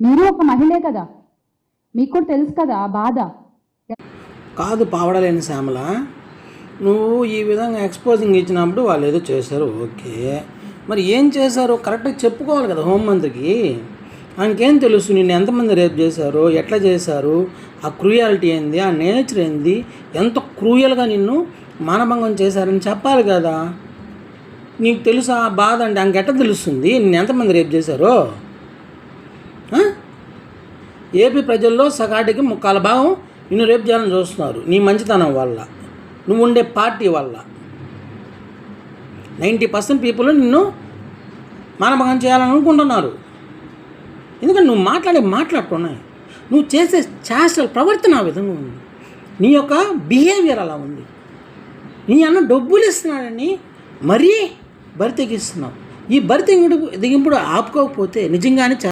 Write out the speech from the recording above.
మీరు ఒక మహిళే కదా. మీకు కూడా తెలుసు కదా ఆ బాధ. కాదు పావడలేని శ్యామల నువ్వు ఈ విధంగా ఎక్స్పోజింగ్ ఇచ్చినప్పుడు వాళ్ళు ఏదో చేశారు ఓకే. మరి ఏం చేశారో? కరెక్ట్గా చెప్పుకోవాలి కదా హోంమంత్రికి. ఆయనకేం తెలుసు నిన్ను ఎంతమంది రేపు చేశారు ఎట్లా చేశారు ఆ క్రూయాలిటీ ఏంది ఆ నేచర్ ఏంది ఎంత క్రూయల్గా నిన్ను మానభంగం చేశారని చెప్పాలి కదా. నీకు తెలుసా ఆ బాధ అంటే ఆయనకి తెలుస్తుంది? నిన్ను ఎంతమంది రేపు చేశారో? ఏపీ ప్రజల్లో సగాటికి ముక్కాల భాగం నిన్ను రేపు చేయాలని చూస్తున్నారు. నీ మంచితనం వల్ల నువ్వు ఉండే పార్టీ వల్ల. నైంటీ పర్సెంట్ పీపుల్ నిన్ను మానభంగం చేయాలని అనుకుంటున్నారు ఎందుకంటే నువ్వు మాట్లాడే మాట్లాడుతున్నాయి నువ్వు చేసే చేష్టల ప్రవర్తన ఆ విధంగా ఉంది. నీ యొక్క బిహేవియర్ అలా ఉంది. నీ అన్న డబ్బులు ఇస్తున్నాడని మరీ బరి తెగిస్తున్నావు. ఈ బరి తెగింపుడు దిగింపుడు ఆపుకోకపోతే నిజంగానే